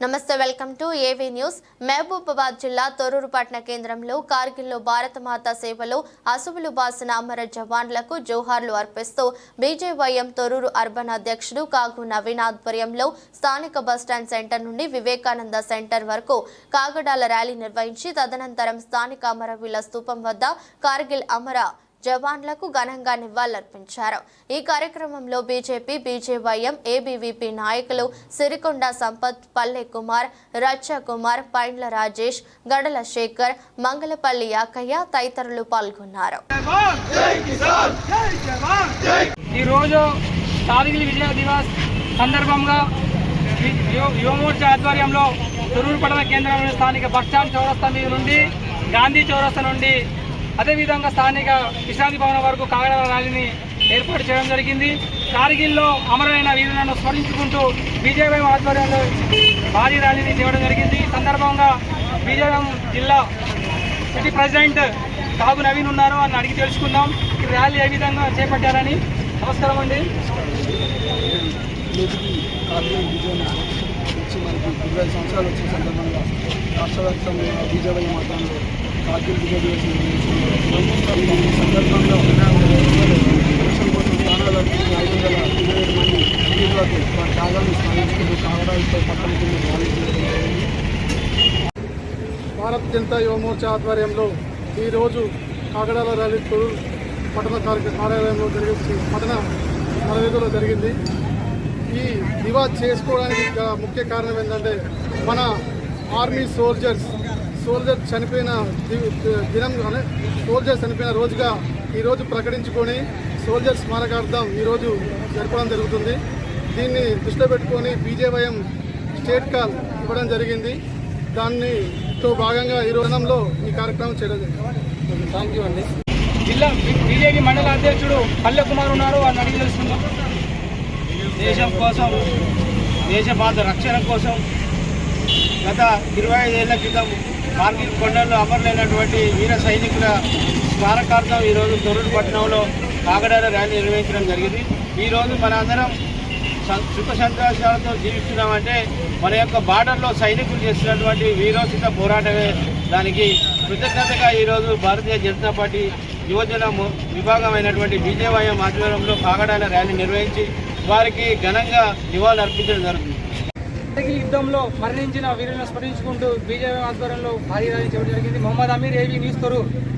నమస్తే welcome to AV news. Mahabubabad జిల్లా తొరూరు పట్టణ కేంద్రంలో కార్గిల్లో భారతమాత సేవలో అసువులు బాసిన అమర జవాన్లకు జోహార్లు అర్పిస్తూ బీజేవైఎం తొరూరు అర్బన్ అధ్యక్షుడు కాగు నవీన్ ఆధ్వర్యంలో స్థానిక బస్టాండ్ సెంటర్ నుండి వివేకానంద సెంటర్ వరకు కాగడాల ర్యాలీ నిర్వహించి తదనంతరం స్థానిక అమరవీల స్తూపం వద్ద కార్గిల్ అమర జవాన్లకు ఘనంగా నివాళులర్పించారు. ఈ కార్యక్రమంలో బీజేపీ బీజేవైఎం ఏబీవీపీ నాయకులు సిరికొండ సంపత్ పల్లె కుమార్ రచ్చ కుమార్ పైండ్ల రాజేష్ గడల శేఖర్ మంగళపల్లి యాకయ్య తదితరులు పాల్గొన్నారు. ఈరోజు కార్గిల్ విజయ దివస్ సందర్భంగా యువమోర్చా ఆధ్వర్యంలో తొరూరు పట్టణ కేంద్రంలోని స్థానిక బస్టాండ్ చౌరస్తా మీద నుండి గాంధీ చౌరస్తా నుండి అదేవిధంగా స్థానిక విశ్రాంతి భవనం వరకు కాగడ ర్యాలీని ఏర్పాటు చేయడం జరిగింది. కార్గిల్లో అమరులైన వీరులను స్మరించుకుంటూ బీజేపీ ఆధ్వర్యంలో భారీ ర్యాలీని చేయడం జరిగింది. ఈ సందర్భంగా బీజేపీ జిల్లా సిటీ ప్రెసిడెంట్ కాగు నవీన్ ఉన్నారు. అని అడిగి తెలుసుకుందాం. ఈ ర్యాలీ ఏ విధంగా చేపట్టారని నమస్కారం అండి. వచ్చి మనకి ఇరవై సంవత్సరాలు వచ్చిన సందర్భంగా రాష్ట్ర వ్యాప్తంగా బీజేపీ మతంలో కార్గిల్ ఈ సందర్భంగా కోసం ప్రాణాలు అర్పించిన ఐదు వందల ఇరవై ఏడు మంది వీరులకు వారి స్మరించుకుంటూ కాగడాలతో పట్టణ కింద భారత్ జనతా యువమోర్చా ఆధ్వర్యంలో ఈరోజు కాగడాల ర్యాలీ తొరూరు పట్టణ కార్య కార్యాలయంలో జరిగి పట్టణ నలవేదిలో జరిగింది. ఈ దివా చేసుకోవడానికి ముఖ్య కారణం ఏంటంటే మన ఆర్మీ సోల్జర్స్ సోల్జర్ చనిపోయిన దినం అనే సోల్జర్స్ చనిపోయిన రోజుగా ఈరోజు ప్రకటించుకొని సోల్జర్ స్మారకార్థం ఈరోజు జరపడం జరుగుతుంది. దీన్ని దృష్టిలో పెట్టుకొని బీజేవైఎం స్టేట్ కాల్ ఇవ్వడం జరిగింది. దాన్నితో భాగంగా ఈ రోజునంలో ఈ కార్యక్రమం చేయడం జరిగింది. థ్యాంక్ యూ అండి. జిల్లా బీజేపీ మండల అధ్యక్షుడు పల్లె కుమార్ ఉన్నారు. అని అడిగి తెలుసుకుందాం. దేశం కోసం దేశ బాధ రక్షణ కోసం గత ఇరవై ఐదేళ్ళ క్రితం కార్గిల్ కొండల్లో అమరులైనటువంటి వీర సైనికుల స్మారకార్థం ఈరోజు తొరూరు పట్టణంలో కాగడాల ర్యాలీ నిర్వహించడం జరిగింది. ఈరోజు మన అందరం సం- సుఖ సంతోషాలతో జీవిస్తున్నామంటే మన యొక్క బార్డర్లో సైనికులు చేస్తున్నటువంటి వీరోచిత పోరాటమే. దానికి కృతజ్ఞతగా ఈరోజు భారతీయ జనతా పార్టీ యువజన విభాగమైనటువంటి బీజేవైఎం ఆధ్వర్యంలో కాగడాల ర్యాలీ నిర్వహించి వారికి ఘనంగా నివాళులు అర్పించడం జరుగుతుంది. కార్గిల్ యుద్ధంలో మరణించిన వీరులను స్మరించుకుంటూ బీజేపీ ఆధ్వర్యంలో భారీ ర్యాలీ చేయడం జరిగింది. మొహమ్మద్ అమీర్ ఏవి న్యూస్ తొరూరు